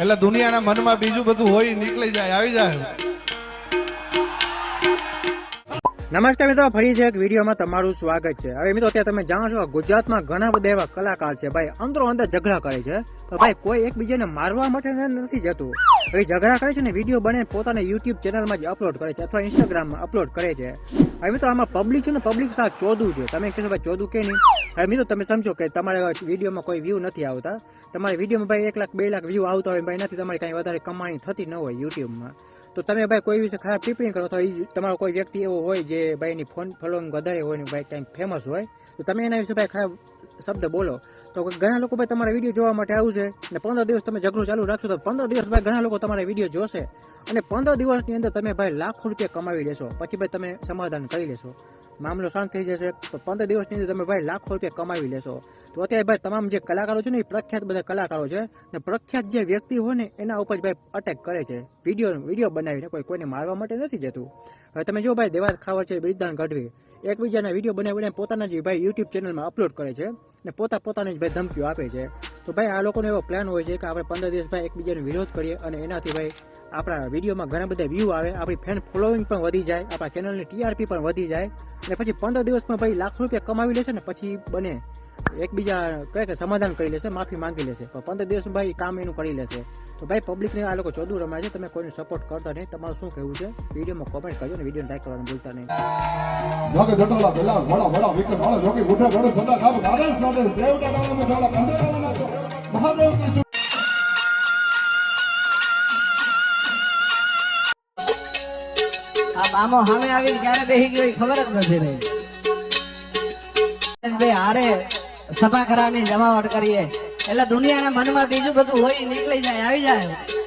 એટલે દુનિયાના મનમાં બીજું બધું હોય, નીકળી જાય, આવી જાય. નમસ્કાર મિત્રો, ફરી છે એક વિડીયોમાં તમારું સ્વાગત છે. હવે મિત્રો, અત્યારે તમે જાણો છો ગુજરાતમાં ઘણા બધા એવા કલાકાર છે. ભાઈ, અંદરો અંદર ઝઘડા કરે છે. તો ભાઈ, કોઈ એકબીજાને મારવા માટે નથી જતું. હવે ઝઘડા કરે છે ને, વીડિયો બને પોતાના યુટ્યુબ ચેનલમાં જ અપલોડ કરે છે અથવા ઇન્સ્ટાગ્રામમાં અપલોડ કરે છે. હવે મિત્રો, આમાં પબ્લિક છે ને પબ્લિક સાથે ચોદું છે. તમે કહેશો, ભાઈ ચોદું કે નહીં? હવે મિત્રો, તમે સમજો કે તમારા વિડીયોમાં કોઈ વ્યૂ નથી આવતા. તમારા વિડીયોમાં ભાઈ એક લાખ, બે લાખ વ્યૂ આવતા હોય ભાઈ નથી તમારી કાંઈ વધારે કમાણી થતી ન હોય યુટ્યુબમાં. તો તમે ભાઈ કોઈ વિશે ખરાબ ટિપ્પણી કરો, તો એ તમારો કોઈ વ્યક્તિ એવો હોય જે ભાઈ એની ફોન ફોલોઈંગ વધારે હોય ને ભાઈ કંઈક ફેમસ હોય, તો તમે એના વિશે ભાઈ ખરાબ શબ્દ બોલો. તો ઘણા લોકો ભાઈ તમારા વીડિયો જોવા માટે આવશે અને પંદર દિવસ તમે ઝઘડું ચાલુ રાખશો તો પંદર દિવસ ભાઈ ઘણા લોકો તમારા વીડિયો જોશે. અને પંદર દિવસની અંદર તમે ભાઈ લાખો રૂપિયા કમાવી લેશો. પછી ભાઈ તમે સમાધાન કરી લેશો. મામલો શાંત થઈ જશે. તો પંદર દિવસની અંદર તમે ભાઈ લાખો રૂપિયા કમાવી લેશો. તો અત્યારે ભાઈ તમામ જે કલાકારો છે ને, એ પ્રખ્યાત બધા કલાકારો છે. ને પ્રખ્યાત જે વ્યક્તિ હોય ને, એના ઉપર ભાઈ અટેક કરે છે. વીડિયો વીડિયો બનાવીને કોઈ, કોઈને મારવા માટે નથી જતું. હવે તમે જો ભાઈ દેવાત ખાવા છે બિરદાન ગઢવી, એકબીજાના વીડિયો બનાવી બનાવી પોતાના જ ભાઈ યુટ્યુબ ચેનલમાં અપલોડ કરે છે. ને પોતા, પોતાને જ ભાઈ ધમકીઓ આપે છે. તો ભાઈ આ લોકોનો એવો પ્લાન હોય છે કે આપણે પંદર દિવસ ભાઈ એકબીજાનો વિરોધ કરીએ અને એનાથી ભાઈ આપણા વિડીયોમાં ઘણા બધા વ્યૂ આવે, આપણી ફેન ફોલોઈંગ પણ વધી જાય, આપણા ચેનલની ટીઆરપી પણ વધી જાય, અને પછી પંદર દિવસમાં ભાઈ લાખ રૂપિયા કમાવી લેશે ને પછી બને એકબીજા કહે કે સમાધાન કરી લેશે, માફી માંગી લેશે. પણ પંદર દિવસમાં ભાઈ કામ એનું કરી લેશે. તો ભાઈ પબ્લિકને આ લોકો ચોદું રમાય છે, તમે કોઈને સપોર્ટ કરતા નહીં. તમારું શું કહેવું છે? વિડીયોમાં કોમેન્ટ કરજો ને વીડિયો લાઈક કરવાનું ભૂલતા નહીં. જોકે જટોલા વડા વડા વિક્રમ વાળા જોકે મોઢા વડે સદા કામ ગાદા સાદે દેવતા ડાળા મસાલા કંદરા મામો સામે આવીને ક્યારે બેસી ગયો ખબર જ નથી રહી. ભાઈ, હારે સભા કરાવવાની જમાવટ કરીએ. એટલે દુનિયાના મનમાં બીજું બધું હોય નીકળી જાય, આવી જાય.